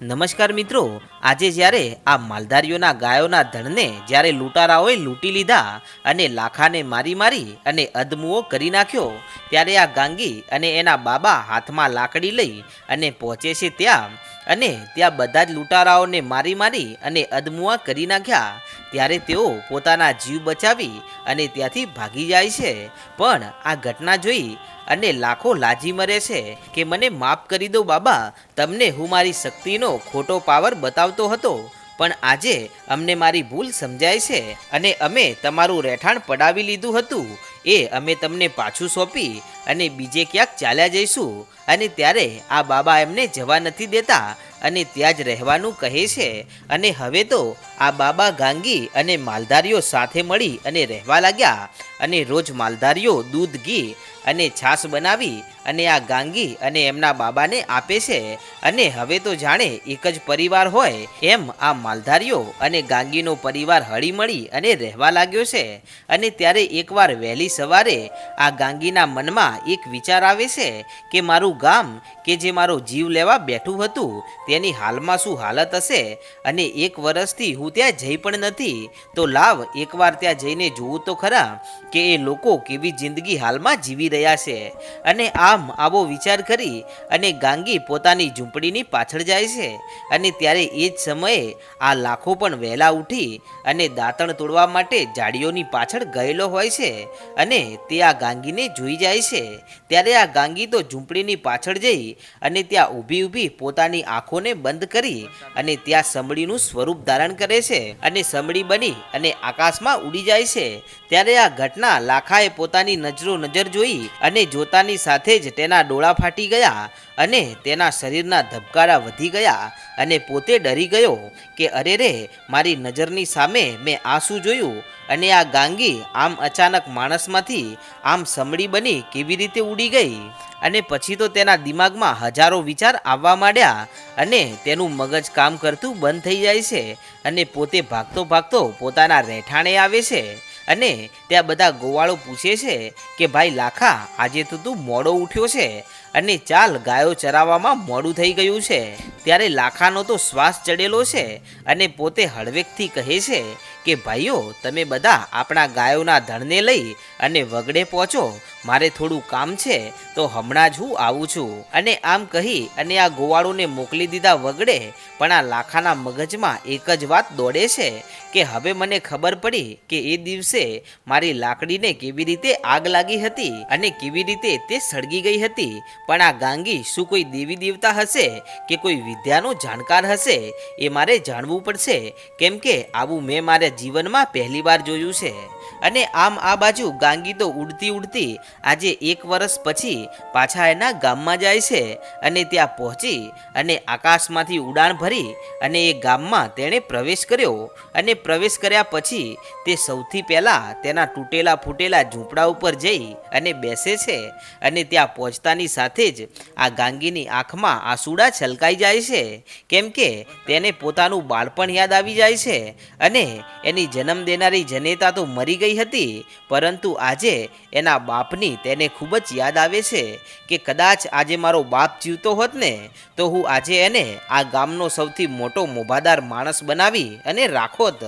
નમસ્કાર મિત્રો, આજે જ્યારે આ માલધારીઓના ગાયોના ધણને જ્યારે લૂંટારાઓએ લૂંટી લીધા અને લાખાને મારી મારી અને અદમુઓ કરી નાખ્યો, ત્યારે આ ગાંગી અને એના બાબા હાથમાં લાકડી લઈ અને પહોંચે છે ત્યાં. અને ત્યાં બધા જ લૂંટારાઓને મારી મારી અને અદમુઆ કરી નાખ્યા. ત્યારે તેઓ પોતાના જીવ બચાવી અને ત્યાંથી ભાગી જાય છે. પણ આ ઘટના જોઈ અને લાખો લાજી મરે છે કે મને માફ કરી દો બાબા, તમને હું મારી શક્તિનો ખોટો પાવર બતાવતો હતો. પણ આજે અમને મારી ભૂલ સમજાય છે અને અમે તમારું રહેઠાણ પડાવી લીધું હતું. એ અમે તમને પાછું સોંપી અને બીજે ક્યાંક ચાલ્યા જઈશું. અને ત્યારે આ બાબા એમને જવા નથી દેતા અને ત્યાં જ રહેવાનું કહે છે. અને હવે તો આ બાબા ગાંગી અને માલધારીઓ સાથે મળી અને રહેવા લાગ્યા. અને રોજ માલધારીઓ દૂધ ઘી અને છાશ બનાવી અને આ ગાંગી અને એમના બાબાને આપે છે. અને હવે તો જાણે એક જ પરિવાર હોય. એમ આ માલધારીઓ અને ગાંગીનો પરિવાર હળી મળી અને રહેવા લાગ્યો છે. અને ત્યારે એકવાર વહેલી સવારે આ ગાંગીના મનમાં એક વિચાર આવે છે કે મારું ગામ કે જે મારો જીવ લેવા બેઠું હતું, તેની હાલમાં શું હાલત હશે? અને એક વર્ષથી હું ત્યાં જઈ પણ નથી, તો લાવ એકવાર ત્યાં જઈને જોવું તો ખરા કે એ લોકો કેવી જિંદગી હાલમાં જીવી રહ્યા છે. અને આમ આવો વિચાર કરી અને ગાંગી પોતાની ઝૂંપડીની પાછળ જાય છે. અને ત્યારે એ જ સમયે આ લાખો પણ વહેલા ઉઠી અને દાંતણ તોડવા માટે ઝાડીઓની પાછળ ગયેલો હોય છે અને તે આ ગાંગીને જોઈ જાય છે. ત્યારે આ ગાંગી તો ઝૂંપડીની પાછળ જઈ અને ત્યાં ઊભી ઊભી પોતાની આંખોને બંધ કરી અને ત્યાં સમડીનું સ્વરૂપ ધારણ કરે છે અને સમડી બની અને આકાશમાં ઉડી જાય છે. ત્યારે આ ઘટના લાખાએ પોતાની નજરો નજર જોઈ અને જોતાની સાથે જ તેના ડોળા ફાટી ગયા અને તેના શરીરના ધબકારા વધી ગયા અને પોતે ડરી ગયો કે અરે રે મારી નજરની સામે મેં આ શું જોયું અને આ ગાંગી આમ અચાનક માણસમાંથી આમ સમડી બની કેવી રીતે ઉડી ગઈ? અને પછી તો તેના દિમાગમાં હજારો વિચાર આવવા માંડ્યા અને તેનું મગજ કામ કરતું બંધ થઈ જાય છે અને પોતે ભાગતો ભાગતો પોતાના રહેઠાણે આવે છે અને ત્યાં બધા ગોવાળો પૂછે છે કે, ભાઈ, લાખા, આજે તો તું મોડો ઉઠ્યો છે અને ચાલ ગાયો ચરાવવામાં મોડું થઈ ગયું છે. ત્યારે લાખાનો તો શ્વાસ ચડેલો છે અને પોતે હળવેકથી કહે છે કે ભાઈઓ તમે બધા આપણા ગાયોના ધણને લઈ અને વગડે પહોંચો. મારે થોડું કામ છે, તો હમણાં જ હું આવું છું. અને આમ કહી, અને આ ગોવાળોને મોકલી દીધા વગડે, પણ આ લાખાના મગજમાં એક જ વાત દોડે છે, કે હવે મને ખબર પડી કે એ દિવસે મારી લાકડીને કેવી રીતે આગ લાગી હતી અને કેવી રીતે તે સળગી ગઈ હતી. પણ આ ગાંગી શું કોઈ દેવી દેવતા હશે, કે કોઈ વિદ્યાનો જાણકાર હશે, એ મારે જાણવું પડશે, કેમ કે આવું મેં મારા જીવનમાં પહેલીવાર જોયું છે. અને આમ આ બાજુ ગાંગી તો ઉડતી ઉડતી આજે એક વર્ષ પછી પાછા એના ગામમાં જાય છે અને ત્યાં પહોંચી અને આકાશમાંથી ઉડાણ ભરી અને એ ગામમાં તેણે પ્રવેશ કર્યો અને પ્રવેશ કર્યા પછી તે સૌથી પહેલાં તેના તૂટેલા ફૂટેલા ઝૂંપડા ઉપર જઈ અને બેસે છે અને ત્યાં પહોંચતાની સાથે જ આ ગાંગીની આંખમાં આંસુડા છલકાઈ જાય છે. કેમ કે તેને પોતાનું બાળપણ યાદ આવી જાય છે અને એની જન્મ દેનારી જનેતા તો મરી ગઈ હતી. પરંતુ આજે એના બાપની તેને ખૂબ જ યાદ આવે છે કે કદાચ આજે મારો બાપ જીવતો હોત ને, તો હું આજે એને આ ગામનો સૌથી મોટો મોભાદાર માણસ બનાવી અને રાખોત.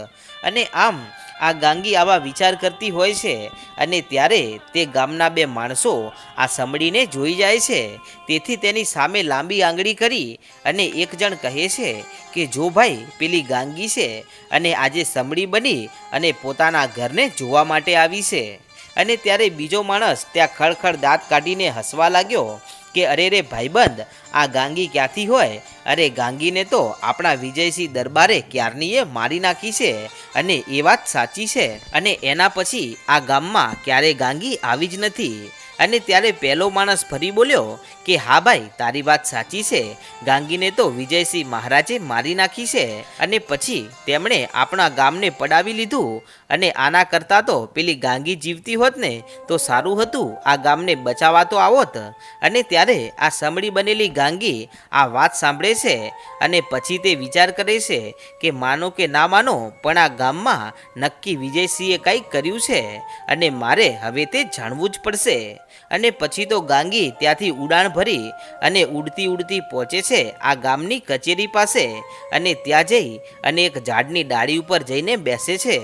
અને આમ આ ગાંગી આવા વિચાર કરતી હોય છે અને ત્યારે તે ગામના બે માણસો આ સમડીને જોઈ જાય છે. તેથી તેની સામે લાંબી આંગળી કરી અને એક જણ કહે છે કે, જો ભાઈ, પેલી ગાંગી છે અને આજે સમડી બની અને પોતાના ઘરને જોવા માટે આવી છે. અને ત્યારે બીજો માણસ ત્યાં ખળખળ દાંત કાઢીને હસવા લાગ્યો કે અરે રે ભાઈબંધ, આ ગાંગી ક્યાંથી હોય? અરે ગાંગીને તો આપણા વિજયસિંહ દરબારે ક્યારની એ મારી નાખી છે? અને એ વાત સાચી છે. અને એના પછી આ ગામમાં ક્યારે ગાંગી આવી જ નથી. અને ત્યારે પહેલો માણસ ફરી બોલ્યો કે હા ભાઈ, તારી વાત સાચી છે. ગાંગીને તો વિજયસિંહ મહારાજે મારી નાખી છે અને પછી તેમણે આપણા ગામને પડાવી લીધું અને આના કરતાં તો પેલી ગાંગી જીવતી હોત ને, તો સારું હતું આ ગામને બચાવવા તો આવોત. અને ત્યારે આ સમડી બનેલી ગાંગી આ વાત સાંભળે છે અને પછી તે વિચાર કરે છે કે માનો કે ના માનો, પણ આ ગામમાં નક્કી વિજયસિંહે કંઈક કર્યું છે અને મારે હવે તે જાણવું જ પડશે. અને પછી તો ગાંગી ત્યાંથી ઉડાણ ભરી અને ઉડતી ઉડતી પહોંચે છે આ ગામની કચેરી પાસે. અને ત્યાં જઈ અને એક ઝાડની ડાળી ઉપર જઈને બેસે છે.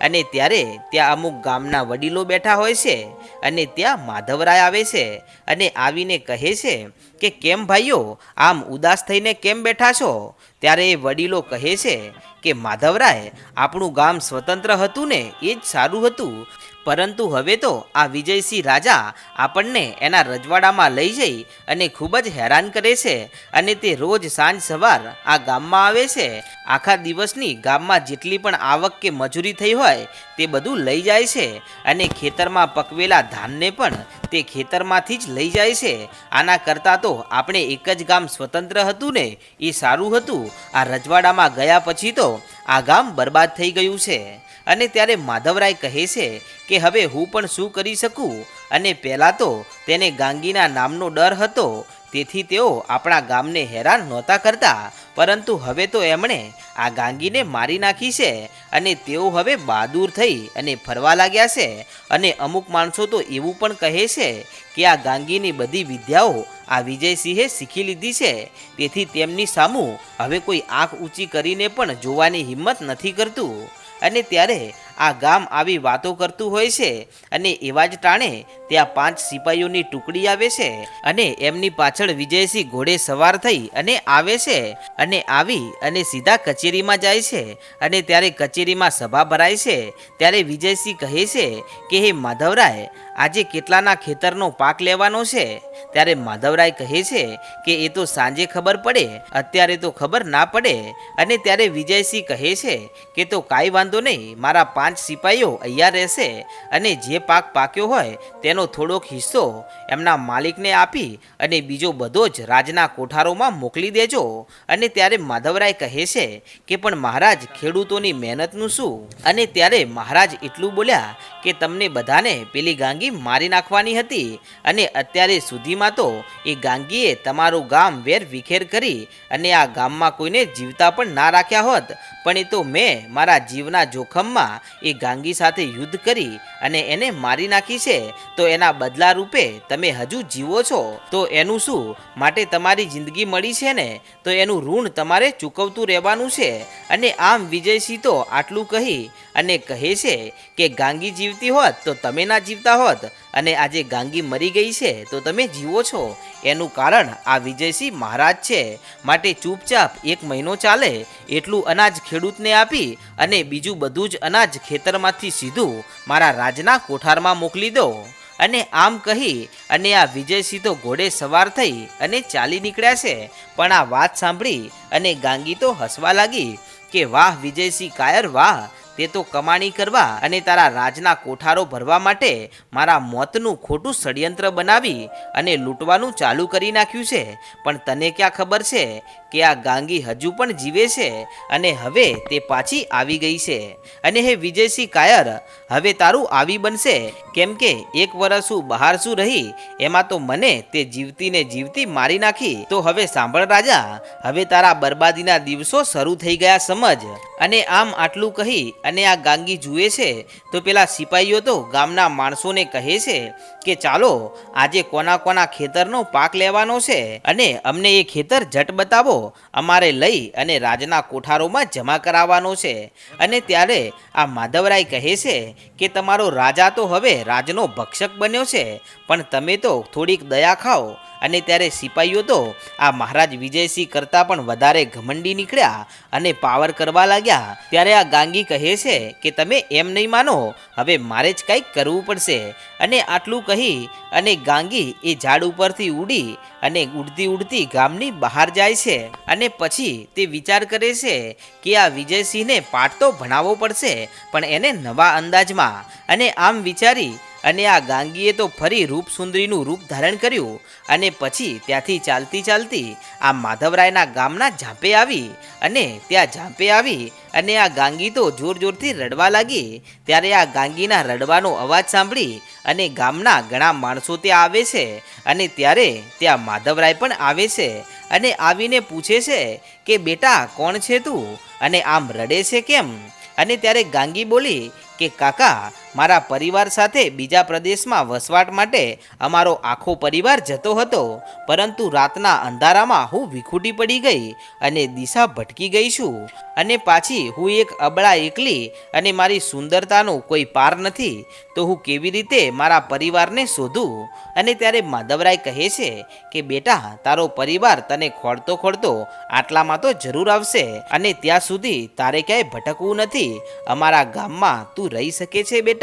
અને ત્યારે ત્યાં અમુક ગામના વડીલો બેઠા હોય છે. અને ત્યાં માધવરાય આવે છે. અને આવીને કહે છે કે, કેમ ભાઈઓ, આમ ઉદાસ થઈને કેમ બેઠા છો? ત્યારે એ વડીલો કહે છે કે, માધવરાય, આપણું ગામ સ્વતંત્ર હતું ને, એ જ સારું હતું. પરંતુ હવે તો આ વિજયસિંહ રાજા આપણને એના રજવાડામાં લઈ જઈ અને ખૂબ જ હેરાન કરે છે અને તે રોજ સાંજ સવાર આ ગામમાં આવે છે. આખા દિવસની ગામમાં જેટલી પણ આવક કે મજૂરી થઈ હોય તે બધું લઈ જાય છે અને ખેતરમાં પકવેલા ધાનને પણ તે ખેતરમાંથી જ લઈ જાય છે. આના કરતાં તો આપણે એક જ ગામ સ્વતંત્ર હતું ને એ સારું હતું. આ રજવાડામાં ગયા પછી તો આ ગામ બરબાદ થઈ ગયું છે. અને ત્યારે માધવરાય કહે છે કે હવે હું પણ શું કરી શકું? અને પહેલાં તો તેને ગાંગીના નામનો ડર હતો. તેથી તેઓ આપણા ગામને હેરાન નહોતા કરતા. પરંતુ હવે તો એમણે આ ગાંગીને મારી નાખી છે અને તેઓ હવે બહાદુર થઈ અને ફરવા લાગ્યા છે. અને અમુક માણસો તો એવું પણ કહે છે કે આ ગાંગીની બધી વિદ્યાઓ આ વિજયસિંહે શીખી લીધી છે. તેથી તેમની સામું હવે કોઈ આંખ ઊંચી કરીને પણ જોવાની હિંમત નથી કરતું. અને ત્યારે આ ગામ આવી વાતો કરતું હોય છે અને એવા જ ટાણે ત્યાં પાંચ સિપાહીઓની ટુકડી આવે છે અને એમની પાછળ વિજયસિંહ ઘોડે સવાર થઈ અને આવે છે અને આવી અને સીધા કચેરીમાં જાય છે અને ત્યારે કચેરીમાં સભા ભરાય છે. ત્યારે વિજયસિંહ કહે છે કે, હે માધવરાય આજે કેટલાના ખેતરનો પાક લેવાનો છે? ત્યારે માધવરાય કહે છે કે એ તો સાંજે ખબર પડે, અત્યારે તો ખબર ના પડે. અને ત્યારે વિજયસિંહ કહે છે કે તો કાંઈ વાંધો નહીં, મારા પાંચ સિપાહીઓ અહીંયા રહેશે અને જે પાક પાક્યો હોય તેનો થોડોક હિસ્સો એમના માલિકને આપી અને બીજો બધો જ રાજના કોઠારોમાં મોકલી દેજો. અને ત્યારે માધવરાય કહે છે કે પણ મહારાજ, ખેડૂતોની મહેનતનું શું? અને ત્યારે મહારાજ એટલું બોલ્યા કે તમને બધાને પેલી ગાંગી મારી નાખવાની હતી અને અત્યારે સુધીમાં તો એ ગાંગીએ તમારું ગામ વેર વિખેર કરી અને આ ગામમાં કોઈને જીવતા પણ ના રાખ્યા હોત. પણ એ તો મેં મારા જીવના જોખમમાં એ ગાંગી સાથે યુદ્ધ કરી અને એને મારી નાખી છે, તો એના બદલા રૂપે તમે હજુ જીવો છો. તો એનું શું? માટે તમારી જિંદગી મળી છે ને? તો એનું ઋણ તમારે ચૂકવતું રહેવાનું છે. અને આમ વિજયસિંહ તો આટલું કહી અને કહે છે કે ગાંગી જીવતી હોત તો તમે ના જીવતા હોત. અને આજે ગાંગી મરી ગઈ છે, તો તમે જીવો છો. એનું કારણ આ વિજયસિંહ મહારાજ છે. માટે ચૂપચાપ એક મહિનો ચાલે, એટલું અનાજ ખેડૂતને આપી અને બીજું બધું જ અનાજ ખેતરમાંથી સીધું મારા રાજના કોઠારમાં મોકલી દો. અને આમ કહી, અને આ વિજયસિંહ તો ઘોડે સવાર થઈ અને ચાલી નીકળ્યા છે. પણ આ વાત સાંભળી અને ગાંગી તો હસવા લાગી કે વાહ વિજયસિંહ કાયર, વાહ. તે તો કમાણી કરવા અને તારા રાજના કોઠારો ભરવા માટે મારા મોતનું ખોટું ષડયંત્ર બનાવી અને લૂંટવાનું ચાલુ કરી નાખ્યું છે. પણ તને ક્યાં ખબર છે? કે આ ગાંગી હજુ પણ જીવે છે અને હવે તે પાછી આવી ગઈ છે. અને હે વિજયસિંહ કાયર, હવે તારું આવી બનશે. કેમ કે એક વર્ષ હું બહાર શું રહી, એમાં તો મને તે જીવતીને જીવતી મારી નાખી. તો હવે સાંભળ રાજા, હવે તારા બરબાદીના દિવસો શરૂ થઈ ગયા સમજ. અને આમ આટલું કહી અને આ ગાંગી જુએ છે, તો પેલા સિપાહીઓ તો ગામના માણસોને કહે છે કે ચાલો, આજે કોના કોના ખેતરનો પાક લેવાનો છે અને અમને એ ખેતર જટ બતાવો. અમારે લઈ અને રાજના કોઠારોમાં જમા કરાવવાનો છે. અને ત્યારે આ માધવરાય કહે છે કે તમારો રાજા તો હવે રાજનો ભક્ષક બન્યો છે, પણ તમે તો થોડીક દયા ખાઓ. અને ત્યારે સિપાહીઓ તો આ મહારાજ વિજયસિંહ કરતાં પણ વધારે ઘમંડી નીકળ્યા અને પાવર કરવા લાગ્યા. ત્યારે આ ગાંગી કહે છે કે તમે એમ નહીં માનો, હવે મારે જ કંઈક કરવું પડશે. અને આટલું કહી અને ગાંગી એ ઝાડ ઉપરથી ઉડી અને ઉડતી ઉડતી ગામની બહાર જાય છે અને પછી તે વિચાર કરે છે કે આ વિજયસિંહને પાઠ તો ભણાવવો પડશે, પણ એને નવા અંદાજમાં. અને આમ વિચારી અને આ ગાંગીએ તો ફરી રૂપ સુંદરીનું રૂપ ધારણ કર્યું અને પછી ત્યાંથી ચાલતી ચાલતી આ માધવરાયના ગામના ઝાંપે આવી અને ત્યાં ઝાંપે આવી અને આ ગાંગી તો જોર જોરથી રડવા લાગી. ત્યારે આ ગાંગીના રડવાનો અવાજ સાંભળી અને ગામના ઘણા માણસો ત્યાં આવે છે અને ત્યારે ત્યાં માધવરાય પણ આવે છે અને આવીને પૂછે છે કે, બેટા, કોણ છે તું? અને આમ રડે છે કેમ? અને ત્યારે ગાંગી બોલી કે, કાકા મારા પરિવાર સાથે બીજા પ્રદેશમાં વસવાટ માટે અમારો આખો પરિવાર જતો હતો. પરંતુ રાતના અંધારામાં હું વિખૂટી પડી ગઈ અને દિશા ભટકી ગઈ છું. અને પાછી હું એક અબળા એકલી અને મારી સુંદરતાનો કોઈ પાર નથી. તો હું કેવી રીતે મારા પરિવારને શોધું? અને ત્યારે માધવરાય કહે છે કે, બેટા, તારો પરિવાર તને ખોળતો ખોળતો આટલામાં તો જરૂર આવશે અને ત્યાં સુધી તારે ક્યાંય ભટકવું નથી. અમારા ગામમાં તું રહી શકે છે, બેટા.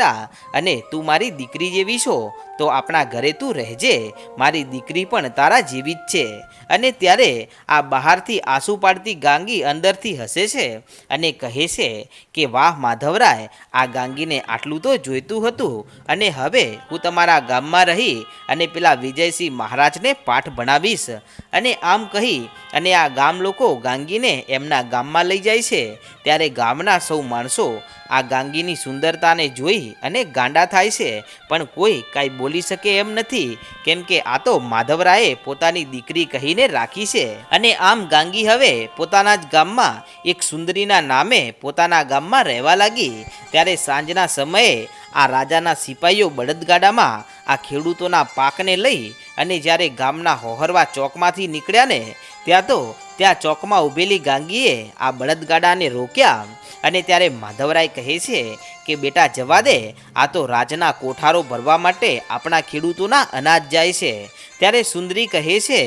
અને તું મારી દીકરી જેવી છો, તો આપણા ઘરે તું રહેજે, મારી દીકરી પણ તારા જેવી જ છે. અને ત્યારે આ બહારથી આંસુ પાડતી ગાંગી અંદરથી હસે છે અને કહે છે કે, વાહ માધવરાય, આ ગાંગીને આટલું તો જોઈતું હતું, અને હવે હું તમારા ગામમાં રહી અને પેલા વિજયસિંહ મહારાજને પાઠ ભણાવીશ. અને આમ કહી અને આ ગામ લોકો ગાંગીને એમના ગામમાં લઈ જાય છે. ત્યારે ગામના સૌ માણસો આ ગાંગીની સુંદરતાને જોઈ અને ગાંડા થાય છે. પણ કોઈ કાંઈ બોલી શકે એમ નથી. કેમ કે આ તો માધવરાયે પોતાની દીકરી કહીને રાખી છે. અને આમ ગાંગી હવે પોતાના જ ગામમાં એક સુંદરીના નામે પોતાના ગામમાં રહેવા લાગી. ત્યારે સાંજના સમયે આ રાજાના સિપાહીઓ બળદગાડામાં આ ખેડૂતોના પાકને લઈ અને જ્યારે ગામના હોહરવા ચોકમાંથી નીકળ્યા ને, ત્યાં તો ત્યાં ચોકમાં ઊભેલી ગાંગીએ આ બળદગાડાને રોક્યા અને ત્યારે માધવરાય કહે છે કે બેટા જવા દે. આ તો રાજના કોઠારો ભરવા માટે આપણા ખેડૂતોના અનાજ જાય છે. ત્યારે સુંદરી કહે છે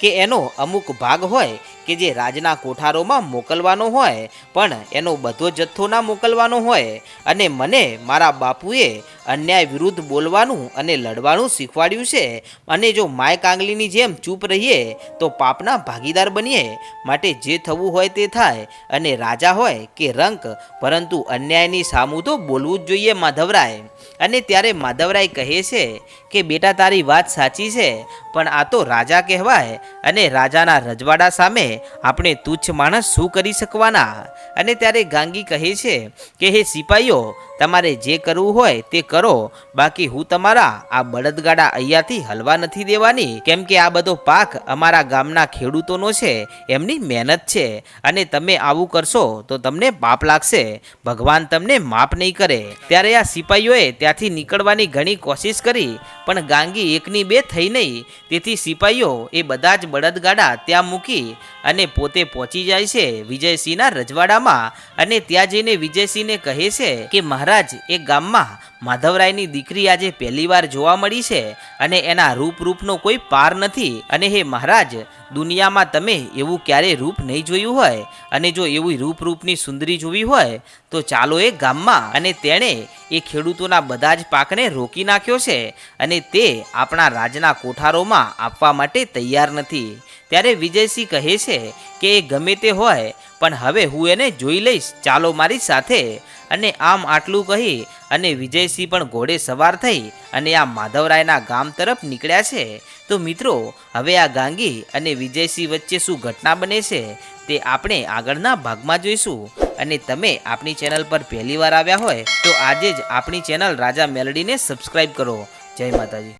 કે એનો અમુક ભાગ હોય કે જે રાજના કોઠારોમાં મોકલવાનો હોય, પણ એનો બધો જથ્થો ના મોકલવાનો હોય. અને મને મારા બાપુએ અન્યાય વિરુદ્ધ બોલવાનું અને લડવાનું શીખવાડ્યું છે. અને જો માય કાંગલીની જેમ ચૂપ રહીએ, તો પાપના ભાગીદાર બનીએ. માટે જે થવું હોય તે થાય. અને રાજા હોય કે રંક, પરંતુ અન્યાયની સામું તો બોલવું જ જોઈએ માધવરાય. અને ત્યારે માધવરાય કહે છે કે, બેટા, તારી વાત સાચી છે, પણ આ તો રાજા કહેવાય અને રાજાના રજવાડા સામે આપણે તુચ્છ માણસ શું કરી શકવાના? અને ત્યારે ગાંગી કહે છે કે, હે સિપાહીઓ તમારે જે કરવું હોય તે કરો, બાકી હું તમારા આ બળદગાડા અહીંયાથી હલવા નથી દેવાની. કેમ કે આ બધો પાક અમારા ગામના ખેડૂતોનો છે, એમની મહેનત છે, અને તમે આવું કરશો તો તમને પાપ લાગશે. ભગવાન તમને માફ નહીં કરે. ત્યારે આ સિપાહીઓએ ત્યાંથી નીકળવાની ઘણી કોશિશ કરી, પણ ગાંગી એકની બે થઈ નહીં. તેથી સિપાહીઓ એ બધા જ બળદગાડા ત્યાં મૂકી અને પોતે પહોંચી જાય છે વિજયસિંહના રજવાડામાં. અને ત્યાં જઈને વિજયસિંહને કહે છે કે, મહારાજ, એ ગામમાં માધવરાયની દીકરી આજે પહેલીવાર જોવા મળી છે અને એના રૂપ રૂપનો કોઈ પાર નથી. અને હે મહારાજ, દુનિયામાં તમે એવું ક્યારે રૂપ નહીં જોયું હોય? અને જો એવું રૂપ રૂપની સુંદરી જોવી હોય, તો ચાલો એ ગામમાં અને તેણે એ ખેડૂતોના બધા જ પાકને રોકી નાખ્યો છે અને તે આપણા રાજના કોઠારોમાં આપવા માટે તૈયાર નથી. ત્યારે વિજયસિંહ કહે છે કે એ ગમે તે હોય, પણ હવે હું એને જોઈ લઈશ. ચાલો મારી સાથે અને આમ આટલું કહી અને વિજયસિંહ પણ ઘોડે સવાર થઈ અને આ માધવરાયના ગામ તરફ નીકળ્યા છે. તો મિત્રો, હવે આ ગાંગી અને વિજયસિંહ વચ્ચે શું ઘટના બને છે તે આપણે આગળના ભાગમાં જોઈશું. અને તમે આપણી ચેનલ પર પહેલીવાર આવ્યા હોય તો આજે જ આપણી ચેનલ રાજા મેલડીને સબસ્ક્રાઈબ કરો. જય માતાજી.